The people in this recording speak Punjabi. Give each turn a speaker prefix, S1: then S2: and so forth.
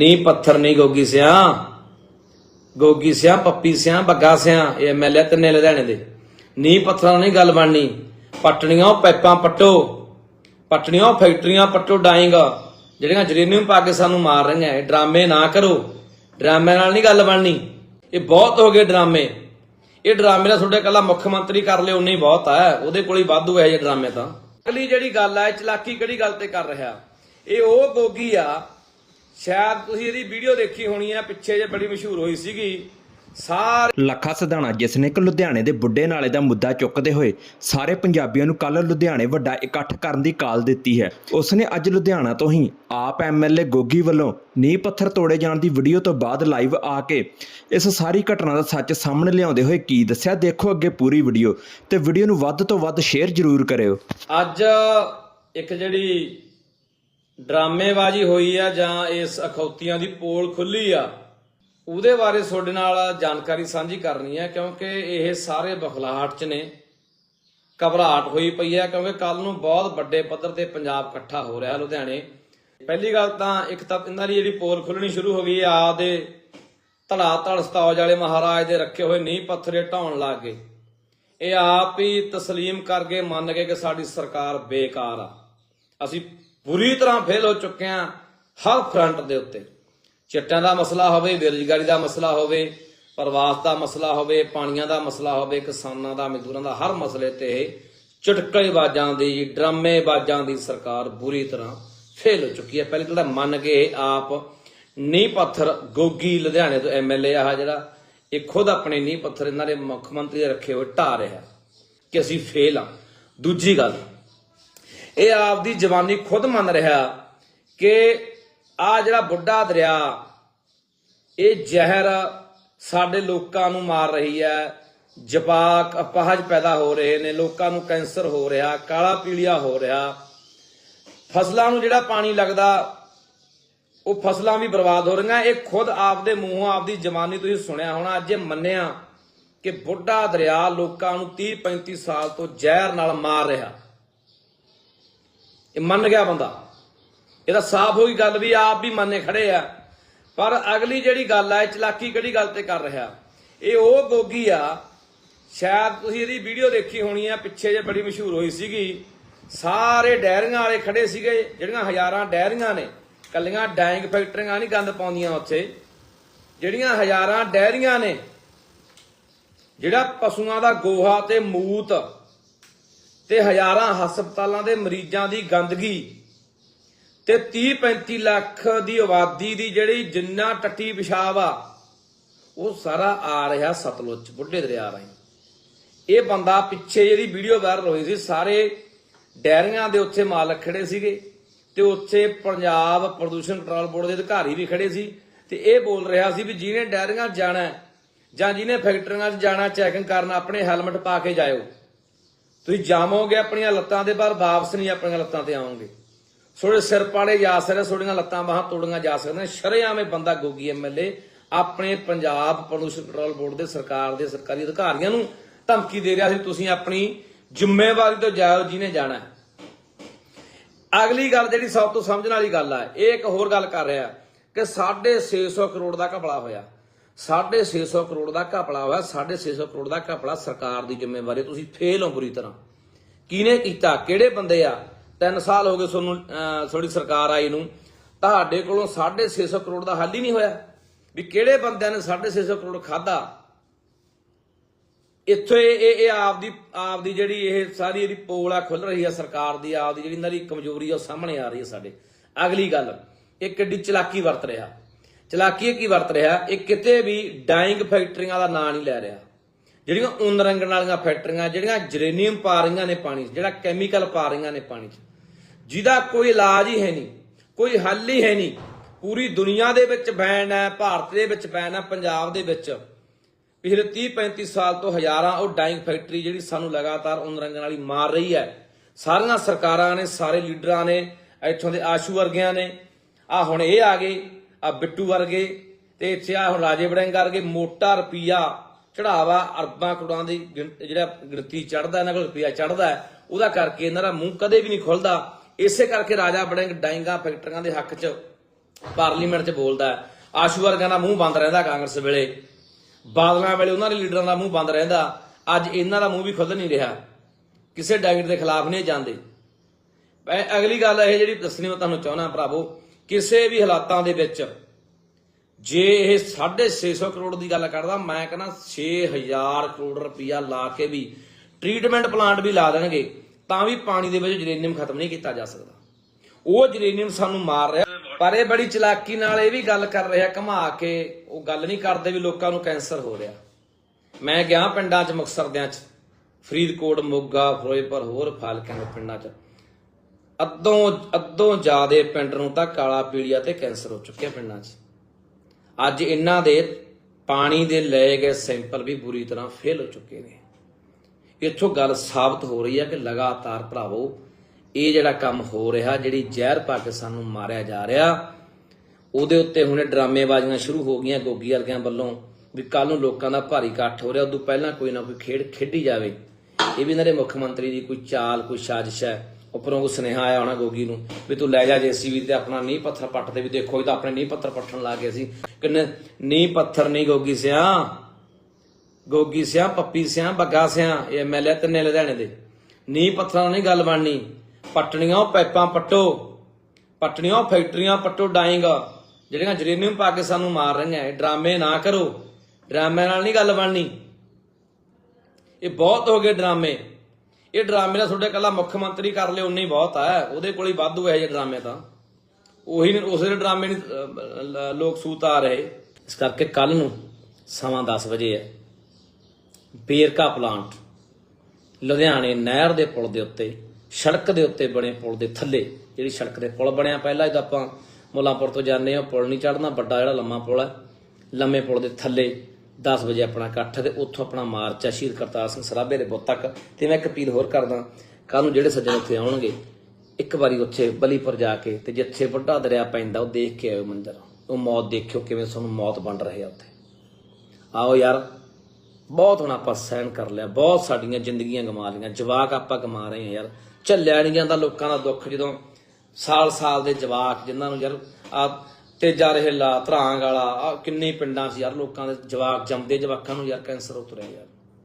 S1: ਨੀ ਪੱਥਰ ਨਹੀਂ ਗੋਗੀ ਸਿਆ। ਗੋਗੀ ਸਿਆ, ਪੱਪੀ ਸਿਆ, ਬੱਗਾ ਸਿਆ, ਇਹ ਐਮਐਲਏ ਤਿੰਨੇ ਲੁਧਿਆਣੇ ਦੇ। ਨੀ ਪੱਥਰਾਂ ਨਾਲ ਨਹੀਂ ਗੱਲ ਬਣਨੀ। ਪਟਣੀਆਂ ਉਹ ਪੈਪਾਂ ਪੱਟੋ। ਪਟਣੀਆਂ ਉਹ ਫੈਕਟਰੀਆਂ ਪੱਟੋ ਡਾਇੰਗ। ਜਿਹੜੀਆਂ ਜਰੇਨੀਅਮ ਪਾ ਕੇ ਸਾਨੂੰ ਮਾਰ ਰਹੀਆਂ, ਇਹ ਡਰਾਮੇ ਨਾ ਕਰੋ। ਡਰਾਮੇ ਨਾਲ ਨਹੀਂ ਗੱਲ ਬਣਨੀ। ਇਹ ਬਹੁਤ ਹੋ ਗਏ ਡਰਾਮੇ। ਇਹ ਡਰਾਮੇ ਦਾ ਤੁਹਾਡੇ ਕੱਲਾ ਮੁੱਖ ਮੰਤਰੀ ਕਰ ਲਿਓ ਉਨੇ ਹੀ ਬਹੁਤ ਆ। ਉਹਦੇ ਕੋਲ ਹੀ ਵਾਧੂ ਹੈ ਇਹ ਡਰਾਮੇ ਤਾਂ। ਅਗਲੀ ਜਿਹੜੀ ਗੱਲ ਹੈ ਚਲਾਕੀ ਕਿਹੜੀ ਗੱਲ ਤੇ ਕਰ ਰਿਹਾ? ਇਹ ਉਹ ਗੋਗੀ ਆ ਸ਼ਾਇਦ ਤੁਸੀਂ ਇਹਦੀ ਵੀਡੀਓ ਦੇਖੀ ਹੋਣੀ ਹੈ ਪਿੱਛੇ ਜੇ ਬੜੀ ਮਸ਼ਹੂਰ ਹੋਈ ਸੀਗੀ। ਸਾਰੇ
S2: ਲੱਖਾ ਸਿਧਾਣਾ ਜਿਸ ਨੇ ਕਿ ਲੁਧਿਆਣੇ ਦੇ ਬੁੱਢੇ ਨਾਲੇ ਦਾ ਮੁੱਦਾ ਚੁੱਕਦੇ ਹੋਏ ਸਾਰੇ ਪੰਜਾਬੀਆਂ ਨੂੰ ਕੱਲ ਲੁਧਿਆਣੇ ਵੱਡਾ ਇਕੱਠ ਕਰਨ ਦੀ ਕਾਲ ਦਿੱਤੀ ਹੈ। ਉਸ ਨੇ ਅੱਜ ਲੁਧਿਆਣਾ ਤੋਂ ਹੀ ਆਪ ਐਮਐਲਏ ਗੋਗੀ ਵੱਲੋਂ ਨੀਂਹ ਪੱਥਰ ਤੋੜੇ ਜਾਣ ਦੀ ਵੀਡੀਓ ਤੋਂ ਬਾਅਦ ਲਾਈਵ ਆ ਕੇ ਇਸ ਸਾਰੀ ਘਟਨਾ ਦਾ ਸੱਚ ਸਾਹਮਣੇ ਲਿਆਉਂਦੇ ਹੋਏ ਕੀ ਦੱਸਿਆ ਦੇਖੋ ਅੱਗੇ ਪੂਰੀ ਵੀਡੀਓ ਤੇ ਵੀਡੀਓ ਨੂੰ ਵੱਧ ਤੋਂ ਵੱਧ ਸ਼ੇਅਰ ਜ਼ਰੂਰ ਕਰਿਓ।
S1: ਅੱਜ ਇੱਕ ਜਿਹੜੀ ਡਰਾਮੇਬਾਜ਼ੀ ਹੋਈ ਆ ਜਾਂ ਇਸ ਅਖੌਤੀਆਂ ਦੀ ਪੋਲ ਖੁੱਲੀ ਆ? ਉਹਦੇ ਬਾਰੇ ਤੁਹਾਡੇ ਨਾਲ ਜਾਣਕਾਰੀ ਸਾਂਝੀ ਕਰਨੀ ਹੈ ਕਿਉਂਕਿ ਇਹ ਸਾਰੇ ਬਖਲਾਹਟ ਚ ਨੇ। ਘਬਰਾਹਟ ਹੋਈ ਪਈ ਹੈ ਕਿਉਂਕਿ ਕੱਲ ਨੂੰ ਬਹੁਤ ਵੱਡੇ ਪੱਧਰ ਤੇ ਪੰਜਾਬ ਇਕੱਠਾ ਹੋ ਰਿਹਾ ਲੁਧਿਆਣੇ। ਪਹਿਲੀ ਗੱਲ ਤਾਂ ਇੱਕ ਤਾਂ ਇਹਨਾਂ ਦੀ ਜਿਹੜੀ ਪੋਲ ਖੁੱਲਣੀ ਸ਼ੁਰੂ ਹੋ ਗਈ ਆ ਦੇ ਧੜਾ ਧੜ ਸਤੌਜ ਵਾਲੇ ਮਹਾਰਾਜ ਦੇ ਰੱਖੇ ਹੋਏ ਨੀਂਹ ਪੱਥਰੇ ਢਾਉਣ ਲੱਗ ਗਏ। ਇਹ ਆਪ ਹੀ ਤਸਲੀਮ ਕਰਕੇ ਮੰਨ ਗਏ ਕਿ ਸਾਡੀ ਸਰਕਾਰ ਬੇਕਾਰ ਆ। ਅਸੀਂ ਬੁਰੀ ਤਰ੍ਹਾਂ ਫੇਲ ਹੋ ਚੁੱਕੇ ਹਾਂ ਹਰ ਫਰੰਟ ਦੇ ਉੱਤੇ। ਚਿੱਟਾਂ ਦਾ ਮਸਲਾ ਹੋਵੇ, ਬੇਰੁਜ਼ਗਾਰੀ ਦਾ ਮਸਲਾ ਹੋਵੇ, ਪ੍ਰਵਾਸ ਦਾ ਮਸਲਾ ਹੋਵੇ, ਪਾਣੀਆਂ ਦਾ ਮਸਲਾ ਹੋਵੇ, ਕਿਸਾਨਾਂ ਦਾ, ਮਜ਼ਦੂਰਾਂ ਦਾ, ਹਰ ਮਸਲੇ ਤੇ ਇਹ ਚਟਕੇ ਦੀ, ਡਰਾਮੇਬਾਜ਼ਾਂ ਦੀ ਸਰਕਾਰ ਬੁਰੀ ਤਰ੍ਹਾਂ ਫੇਲ ਹੋ ਚੁੱਕੀ ਹੈ। ਪਹਿਲੇ ਤਾਂ ਮੰਨ ਕੇ ਇਹ ਆਪ ਨੀਂਹ ਪੱਥਰ ਗੋਗੀ ਲੁਧਿਆਣੇ ਤੋਂ ਐਮਐਲਏ ਆ ਜਿਹੜਾ, ਇਹ ਖੁਦ ਆਪਣੇ ਨੀਂਹ ਪੱਥਰ ਇਹਨਾਂ ਦੇ ਮੁੱਖ ਮੰਤਰੀ ਦੇ ਰੱਖੇ ਹੋਏ ਢਾ ਰਿਹਾ ਕਿ ਅਸੀਂ ਫੇਲ ਆ ਦੂਜੀ ਗੱਲ ਇਹ ਆਪਦੀ ਜਵਾਨੀ ਖੁਦ ਮੰਨ ਰਿਹਾ ਕਿ ਆ ਜਿਹੜਾ ਬੁੱਢਾ ਦਰਿਆ, ਇਹ ਜ਼ਹਿਰ ਸਾਡੇ ਲੋਕਾਂ ਨੂੰ ਮਾਰ ਰਹੀ ਹੈ। ਜਪਾਕ ਅਪਾਹਜ ਪੈਦਾ ਹੋ ਰਹੇ ਨੇ, ਲੋਕਾਂ ਨੂੰ ਕੈਂਸਰ ਹੋ ਰਿਹਾ, ਕਾਲਾ ਪੀਲੀਆ ਹੋ ਰਿਹਾ। ਫਸਲਾਂ ਨੂੰ ਜਿਹੜਾ ਪਾਣੀ ਲੱਗਦਾ, ਉਹ ਫਸਲਾਂ ਵੀ ਬਰਬਾਦ ਹੋ ਰਹੀਆਂ। ਇਹ ਖੁਦ ਆਪਦੇ ਮੂੰਹੋਂ, ਆਪਦੀ ਜਵਾਨੀ ਤੁਸੀਂ ਸੁਣਿਆ ਹੋਣਾ, ਅੱਜ ਇਹ ਮੰਨਿਆ ਕਿ ਬੁੱਢਾ ਦਰਿਆ ਲੋਕਾਂ ਨੂੰ 30 35 ਸਾਲ ਤੋਂ ਜ਼ਹਿਰ ਨਾਲ ਮਾਰ ਰਿਹਾ। ਇਹ ਮੰਨ ਗਿਆ ਬੰਦਾ। ਇਹ ਤਾਂ ਸਾਫ਼ ਹੋਈ ਗੱਲ ਵੀ ਆਪ ਵੀ ਮੰਨੇ ਖੜੇ ਆ। ਪਰ ਅਗਲੀ ਜਿਹੜੀ ਗੱਲ ਆ, ਇਹ ਚਲਾਕੀ ਕਿਹੜੀ ਗੱਲ ਤੇ ਕਰ ਰਿਹਾ? ਇਹ ਉਹ ਗੋਗੀ ਆ, ਸ਼ਾਇਦ ਤੁਸੀਂ ਇਹਦੀ ਵੀਡੀਓ ਦੇਖੀ ਹੋਣੀ ਆ, ਪਿੱਛੇ ਜੇ ਬੜੀ ਮਸ਼ਹੂਰ ਹੋਈ ਸੀਗੀ। ਸਾਰੇ ਡੈਰੀਆਂ ਵਾਲੇ ਖੜੇ ਸੀਗੇ, ਜਿਹੜੀਆਂ ਹਜ਼ਾਰਾਂ ਡੈਰੀਆਂ ਨੇ। ਕੱਲੀਆਂ ਡਾਇੰਗ ਫੈਕਟਰੀਆਂ ਨਹੀਂ ਗੰਦ ਪਾਉਂਦੀਆਂ ਉੱਥੇ। ਜਿਹੜੀਆਂ ਹਜ਼ਾਰਾਂ ਡੈਰੀਆਂ ਨੇ, ਜਿਹੜਾ ਪਸ਼ੂਆਂ ਦਾ ਗੋਹਾ ਤੇ ਮੂਤ ਤੇ ਹਜ਼ਾਰਾਂ ਹਸਪਤਾਲਾਂ ਦੇ ਮਰੀਜ਼ਾਂ ਦੀ ਗੰਦਗੀ ਤੇ 30 35 ਲੱਖ ਦੀ ਆਬਾਦੀ ਦੀ ਜਿਹੜੀ ਜਿੰਨਾ ਟੱਟੀ ਪਿਸ਼ਾਬ ਆ ਉਹ ਸਾਰਾ ਆ ਰਿਹਾ ਸਤਲੁਜ 'ਚ, ਬੁੱਢੇ ਦਰਿਆ ਰਾਹੀਂ। ਇਹ ਬੰਦਾ ਪਿੱਛੇ ਜਿਹੜੀ ਵੀਡੀਓ ਵਾਇਰਲ ਹੋਈ ਸੀ ਸਾਰੇ ਡੈਰੀਆਂ ਦੇ ਉੱਥੇ ਮਾਲਕ ਖੜੇ ਸੀਗੇ ਤੇ ਉੱਥੇ ਪੰਜਾਬ ਪ੍ਰਦੂਸ਼ਣ ਕੰਟਰੋਲ ਬੋਰਡ ਦੇ ਅਧਿਕਾਰੀ ਵੀ ਖੜੇ ਸੀ ਤੇ ਇਹ ਬੋਲ ਰਿਹਾ ਸੀ ਵੀ ਜਿਹਨੇ ਡੈਰੀਆਂ ਜਾਣਾ ਜਾਂ ਜਿਹਨੇ ਫੈਕਟਰੀਆਂ 'ਚ ਜਾਣਾ ਚੈਕਿੰਗ ਕਰਨ ਆਪਣੇ ਹੈਲਮਟ ਪਾ ਕੇ ਜਾਇਓ। ਤੁਸੀਂ ਜਾਮੋਗੇ ਆਪਣੀਆਂ ਲੱਤਾਂ ਦੇ ਬਾਹਰ, ਵਾਪਸ ਨਹੀਂ ਆਪਣੀਆਂ ਲੱਤਾਂ ਤੇ ਆਓਗੇ। ਥੋੜੇ ਸਿਰ ਪਾੜੇ ਜਾ ਸਕਦੇ ਥੋੜੀਆਂ ਲੱਤਾਂ ਬਾਹਾਂ ਤੋੜੀਆਂ ਜਾ ਸਕਦੀਆਂ, ਸ਼ਰੇਆਮੇ ਬੰਦਾ ਗੋਗੀ ਐਮਐਲਏ ਆਪਣੇ ਪੰਜਾਬ ਪ੍ਰਦੂਸ਼ਣ ਕੰਟਰੋਲ ਬੋਰਡ ਦੇ ਸਰਕਾਰ ਦੇ ਸਰਕਾਰੀ ਅਧਿਕਾਰੀਆਂ ਨੂੰ ਧਮਕੀ ਦੇ ਰਿਹਾ ਸੀ, ਤੁਸੀਂ ਆਪਣੀ ਜ਼ਿੰਮੇਵਾਰੀ ਤੋਂ ਜਾਓ ਜਿਹਨੇ ਜਾਣਾ ਅਗਲੀ ਗੱਲ ਜਿਹੜੀ ਸਭ ਤੋਂ ਸਮਝਣ ਵਾਲੀ ਗੱਲ ਆ, ਇਹ ਇੱਕ ਹੋਰ ਗੱਲ ਕਰ ਰਿਹਾ ਕਿ 650 ਕਰੋੜ ਦਾ ਘਪਲਾ ਹੋਇਆ। 650 ਕਰੋੜ ਦਾ ਘਪਲਾ ਹੋਇਆ 650 ਕਰੋੜ ਦਾ ਘਪਲਾ ਸਰਕਾਰ ਦੀ ਜ਼ਿੰਮੇਵਾਰੀ ਤੁਸੀਂ ਫੇਲ ਹੋ ਬੁਰੀ ਤਰ੍ਹਾਂ। ਕਿਹਨੇ ਕੀਤਾ? ਕਿਹੜੇ ਬੰਦੇ ਆ? 3 ਸਾਲ ਹੋ ਗਏ ਤੁਹਾਨੂੰ ਅਹ, ਤੁਹਾਡੀ ਸਰਕਾਰ ਆਈ ਨੂੰ। ਤੁਹਾਡੇ ਕੋਲੋਂ 650 ਕਰੋੜ ਦਾ ਹੱਲ ਹੀ ਨਹੀਂ ਹੋਇਆ। ਵੀ ਕਿਹੜੇ ਬੰਦਿਆਂ ਨੇ 650 ਕਰੋੜ ਖਾਦਾ ਇੱਥੇ ਇਹ ਇਹ ਇਹ ਆਪ ਦੀ ਜਿਹੜੀ ਇਹ ਸਾਰੀ ਇਹਦੀ ਪੋਲ ਆ ਖੁੱਲ ਰਹੀ ਆ ਸਰਕਾਰ ਦੀ ਆਪਦੀ ਜਿਹੜੀ ਇਹਨਾਂ ਦੀ ਕਮਜ਼ੋਰੀ ਆ ਉਹ ਸਾਹਮਣੇ ਆ ਰਹੀ ਹੈ ਸਾਡੇ। ਅਗਲੀ ਗੱਲ ਇਹ ਕਿੱਡੀ ਚਲਾਕੀ ਵਰਤ ਰਿਹਾ। ਚਲਾਕੀ ਕੀ ਵਰਤ ਰਿਹਾ? ਇਹ ਕਿਤੇ ਵੀ ਡਾਈਂਗ ਫੈਕਟਰੀਆਂ ਦਾ ਨਾਂ ਨਹੀਂ ਲੈ ਰਿਹਾ। ਜਿਹੜੀਆਂ ਉਨ ਰੰਗਣ ਵਾਲੀਆਂ ਫੈਕਟਰੀਆਂ ਜਿਹੜੀਆਂ ਜਰੇਨੀਅਮ ਪਾ ਰਹੀਆਂ ਨੇ ਪਾਣੀ 'ਚ, ਜਿਹੜਾ ਕੈਮੀਕਲ ਪਾ ਰਹੀਆਂ ਨੇ ਪਾਣੀ 'ਚ, ਜਿਹਦਾ ਕੋਈ ਇਲਾਜ ਹੀ ਹੈ ਨਹੀਂ, ਕੋਈ ਹੱਲ ਹੀ ਹੈ ਨਹੀਂ। ਪੂਰੀ ਦੁਨੀਆ ਦੇ ਵਿੱਚ ਬੈਨ ਹੈ, ਭਾਰਤ ਦੇ ਵਿੱਚ ਬੈਨ ਹੈ, ਪੰਜਾਬ ਦੇ ਵਿੱਚ। ਪਿਛਲੇ 30 35 ਸਾਲ ਤੋਂ ਹਜ਼ਾਰਾਂ ਉਹ ਡਾਈਂਗ ਫੈਕਟਰੀ ਜਿਹੜੀ ਸਾਨੂੰ ਲਗਾਤਾਰ ਉਨ ਰੰਗਣ ਵਾਲੀ ਮਾਰ ਰਹੀ ਹੈ। ਸਾਰੀਆਂ ਸਰਕਾਰਾਂ ਨੇ, ਸਾਰੇ ਲੀਡਰਾਂ ਨੇ, ਇੱਥੋਂ ਦੇ ਆਸ਼ੂ ਵਰਗਿਆਂ ਨੇ। ਆ ਹੁਣ ਇਹ ਆ ਗਏ ਆ ਬਿੱਟੂ ਵਰਗੇ ਤੇ ਇੱਥੇ ਆ ਹੁਣ ਰਾਜੇ ਵੜਿੰਗ ਵਰਗੇ ਮੋਟਾ ਰੁਪਈਆ ਚੜਾਵਾ ਅਰਬਾਂ ਕਰੋੜਾਂ ਦੀ ਗਿਣ- ਜਿਹੜਾ ਗਿਣਤੀ ਚੜਦਾ ਇਹਨਾਂ ਕੋਲ ਰੁਪਈਆ ਚੜਦਾ ਉਹਦਾ ਕਰਕੇ ਇਹਨਾਂ ਦਾ ਮੂੰਹ ਕਦੇ ਵੀ ਨਹੀਂ ਖੁੱਲਦਾ। ਇਸੇ ਕਰਕੇ ਰਾਜਾ ਵੜਿੰਗ ਡਾਈਂਗਾ ਫੈਕਟਰੀਆਂ ਦੇ ਹੱਕ 'ਚ ਪਾਰਲੀਮੈਂਟ 'ਚ ਬੋਲਦਾ ਆਸ਼ੂ ਵਰਗਾਂ ਦਾ ਮੂੰਹ ਬੰਦ ਰਹਿੰਦਾ ਕਾਂਗਰਸ ਵੇਲੇ। ਬਾਦਲਾਂ ਵੇਲੇ ਉਹਨਾਂ ਦੇ ਲੀਡਰਾਂ ਦਾ ਮੂੰਹ ਬੰਦ ਰਹਿੰਦਾ। ਅੱਜ ਇਹਨਾਂ ਦਾ ਮੂੰਹ ਵੀ ਖੁੱਲ ਨਹੀਂ ਰਿਹਾ। ਕਿਸੇ ਡਾਇਟ ਦੇ ਖਿਲਾਫ ਨਹੀਂ ਜਾਂਦੇ। ਅਗਲੀ ਗੱਲ ਇਹ ਜਿਹੜੀ ਦੱਸਣੀ ਮੈਂ ਤੁਹਾਨੂੰ ਚਾਹਣਾ ਭਰਾਵੋ ਕਿਸੇ ਵੀ ਹਾਲਾਤਾਂ ਦੇ ਵਿੱਚ ਜੇ ਇਹ 650 ਕਰੋੜ ਦੀ ਗੱਲ ਕਰਦਾ, ਮੈਂ ਕਹਿੰਦਾ 6000 ਕਰੋੜ ਰੁਪਇਆ ਲਾ ਕੇ ਵੀ ਟ੍ਰੀਟਮੈਂਟ ਪਲਾਂਟ ਵੀ ਲਾ ਦੇਣਗੇ, ਤਾਂ ਵੀ ਪਾਣੀ ਦੇ ਵਿੱਚ ਜਰੇਨੀਅਮ ਖਤਮ ਨਹੀਂ ਕੀਤਾ ਜਾ ਸਕਦਾ। ਉਹ ਜਰੇਨੀਅਮ ਸਾਨੂੰ ਮਾਰ ਰਿਹਾ, ਪਰ ਇਹ ਬੜੀ ਚਲਾਕੀ ਨਾਲ ਇਹ ਵੀ ਗੱਲ ਕਰ ਰਿਹਾ, ਘੁਮਾ ਕੇ ਉਹ ਗੱਲ ਨਹੀਂ ਕਰਦੇ ਵੀ ਲੋਕਾਂ ਨੂੰ ਕੈਂਸਰ ਹੋ ਰਿਹਾ। ਮੈਂ ਗਿਆ ਪਿੰਡਾਂ 'ਚ ਮੁਕਤਸਰਦਿਆਂ 'ਚ, ਫਰੀਦਕੋਟ, ਮੋਗਾ, ਫਿਰੋਜ਼ਪੁਰ, ਹੋਰ ਫਾਲਕਿਆਂ ਦੇ ਪਿੰਡਾਂ 'ਚ। ਅੱਧੋਂ ਅੱਧੋਂ ਜ਼ਿਆਦੇ ਪਿੰਡ ਨੂੰ ਤਾਂ ਕਾਲਾ ਪੀਲੀਆ ਤੇ ਕੈਂਸਰ ਹੋ ਚੁੱਕਿਆ ਪਿੰਡਾਂ 'ਚ। ਅੱਜ ਇਹਨਾਂ ਦੇ ਪਾਣੀ ਦੇ ਲਏ ਗਏ ਸੈਂਪਲ ਵੀ ਬੁਰੀ ਤਰ੍ਹਾਂ ਫੇਲ ਹੋ ਚੁੱਕੇ ਨੇ। ਇੱਥੋਂ ਗੱਲ ਸਾਬਤ ਹੋ ਰਹੀ ਹੈ ਕਿ ਲਗਾਤਾਰ ਭਰਾਵੋ, ਇਹ ਜਿਹੜਾ ਕੰਮ ਹੋ ਰਿਹਾ, ਜਿਹੜੀ ਜ਼ਹਿਰ ਪਾ ਕੇ ਸਾਨੂੰ ਮਾਰਿਆ ਜਾ ਰਿਹਾ, ਉਹਦੇ ਉੱਤੇ ਹੁਣੇ ਡਰਾਮੇਬਾਜ਼ੀਆਂ ਸ਼ੁਰੂ ਹੋ ਗਈਆਂ ਗੋਗੀ ਵਰਗਿਆਂ ਵੱਲੋਂ ਵੀ ਕੱਲ ਨੂੰ ਲੋਕਾਂ ਦਾ ਭਾਰੀ ਇਕੱਠ ਹੋ ਰਿਹਾ। ਉਦੋਂ ਪਹਿਲਾਂ ਕੋਈ ਨਾ ਕੋਈ ਖੇਡ ਖੇਡੀ ਜਾਵੇ। ਇਹ ਵੀ ਇਹਨਾਂ ਦੇ ਮੁੱਖ ਮੰਤਰੀ ਦੀ ਕੋਈ ਚਾਲ, ਕੋਈ ਸਾਜ਼ਿਸ਼ ਹੈ। ਉੱਪਰੋਂ ਕੋਈ ਸੁਨੇਹਾ ਆਇਆ ਹੋਣਾ ਗੋਗੀ ਨੂੰ ਵੀ ਤੂੰ ਲੈ ਜਾ ਜੇਸੀਬੀ ਤੇ ਆਪਣਾ ਨੀਂਹ ਪੱਥਰ ਪੱਟ ਤੇ ਵੀ ਦੇਖੋ, ਇਹ ਤਾਂ ਆਪਣੇ ਨੀਂਹ ਪੱਥਰ ਪੱਟਣ ਲੱਗ ਗਏ ਸੀ। ਕਿੰਨੇ ਨੀਂਹ ਪੱਥਰ ਨਹੀਂ ਗੋਗੀ ਸਿਆ? ਗੋਗੀ ਸਿਆ, ਪੱਪੀ ਸਿਆ, ਬੱਗਾ ਸਿਆ, ਇਹ ਐਮਐਲਏ ਤਿੰਨੇ ਲੁਧਿਆਣੇ ਦੇ। ਨੀਂਹ ਪੱਥਰਾਂ ਨਾਲ ਨਹੀਂ ਗੱਲ ਬਣਨੀ। ਪੱਟਣੀਆਂ ਉਹ ਪਾਈਪਾਂ ਪੱਟੋ। ਪੱਟਣੀਆਂ ਉਹ ਫੈਕਟਰੀਆਂ ਪੱਟੋ ਡਾਈਂਗ ਜਿਹੜੀਆਂ ਜਰੇਨੀਅਮ ਪਾ ਕੇ ਸਾਨੂੰ ਮਾਰ ਰਹੀਆਂ, ਇਹ ਡਰਾਮੇ ਨਾ ਕਰੋ। ਡਰਾਮੇ ਨਾਲ ਨਹੀਂ ਗੱਲ ਬਣਨੀ। ਇਹ ਬਹੁਤ ਹੋ ਗਏ ਡਰਾਮੇ। ਇਹ ਡਰਾਮੇ ਦਾ ਤੁਹਾਡੇ ਕੱਲਾ ਮੁੱਖ ਮੰਤਰੀ ਕਰ ਲਿਓ ਉਨੇ ਹੀ ਬਹੁਤ ਆ। ਉਹਦੇ ਕੋਲ ਹੀ ਵਾਧੂ ਹੈ ਇਹ ਡਰਾਮੇ ਤਾਂ। ਉਹੀ ਨੇ ਉਸੇ ਡਰਾਮੇ ਨਹੀਂ ਲੋਕ ਸੂਤ ਆ ਰਹੇ। ਇਸ ਕਰਕੇ ਕੱਲ ਨੂੰ ਸਮਾਂ 10 ਵਜੇ ਹੈ ਬੇਰਕਾ ਪਲਾਂਟ, ਲੁਧਿਆਣੇ ਨਹਿਰ ਦੇ ਪੁਲ ਦੇ ਉੱਤੇ, ਸੜਕ ਦੇ ਉੱਤੇ ਬਣੇ ਪੁਲ ਦੇ ਥੱਲੇ। ਜਿਹੜੀ ਸੜਕ ਦੇ ਪੁਲ ਬਣਿਆ ਪਹਿਲਾਂ ਜਦੋਂ ਆਪਾਂ ਮੁੱਲਾਂਪੁਰ ਤੋਂ ਜਾਂਦੇ ਆ ਪੁਲ ਨਹੀਂ ਚੜਨਾ ਵੱਡਾ ਜਿਹੜਾ ਲੰਮਾ ਪੁਲ ਹੈ। ਲੰਮੇ ਪੁਲ ਦੇ ਥੱਲੇ। 10 ਵਜੇ ਆਪਣਾ ਇਕੱਠ ਹੈ ਤੇ ਉੱਥੋਂ ਆਪਣਾ ਮਾਰਚ ਹੈ। ਸ਼ਹੀਦ ਕਰਤਾਰ ਸਿੰਘ ਸਰਾਭੇ ਦੇ ਬੁੱਤ ਤੱਕ। ਤੇ ਮੈਂ ਇੱਕ ਅਪੀਲ ਹੋਰ ਕਰਦਾ ਕੱਲ ਨੂੰ ਜਿਹੜੇ ਸੱਜਣ ਉੱਥੇ ਆਉਣਗੇ, ਇੱਕ ਵਾਰੀ ਉੱਥੇ ਬਲੀਪੁਰ ਜਾ ਕੇ ਤੇ ਜਿੱਥੇ ਵੱਡਾ ਦਰਿਆ ਪੈਂਦਾ, ਉਹ ਦੇਖ ਕੇ ਆਇਓ ਮੰਦਰ। ਉਹ ਮੌਤ ਦੇਖਿਓ ਕਿਵੇਂ ਤੁਹਾਨੂੰ ਮੌਤ ਵੰਡ ਰਹੀ ਆ ਉੱਥੇ। ਆਓ ਯਾਰ, ਬਹੁਤ ਹੁਣ ਆਪਾਂ ਸਹਿਣ ਕਰ ਲਿਆ, ਬਹੁਤ ਸਾਡੀਆਂ ਜ਼ਿੰਦਗੀਆਂ ਗਵਾ ਲਈਆਂ, ਜਵਾਕ ਆਪਾਂ ਗਵਾ ਰਹੇ ਹਾਂ ਯਾਰ। ਝੱਲਿਆ ਨਹੀਂ ਜਾਂਦਾ ਲੋਕਾਂ ਦਾ ਦੁੱਖ ਜਦੋਂ ਸਾਲ ਸਾਲ ਦੇ ਜਵਾਕ, ਜਿਨ੍ਹਾਂ ਨੂੰ ਯਾਰ ਆ ਤੇਜਾ ਰਹੇ ਲਾ ਧਰਾਂਗ ਵਾਲਾ, ਆਹ ਕਿੰਨੇ ਪਿੰਡਾਂ 'ਚ ਯਾਰ ਲੋਕਾਂ ਦੇ ਜਵਾਕ ਜੰਮਦੇ, ਜਵਾਕਾਂ ਨੂੰ ਯਾਰ ਕੈਂਸਰ ਉਤਰਿਆ ਯਾਰ।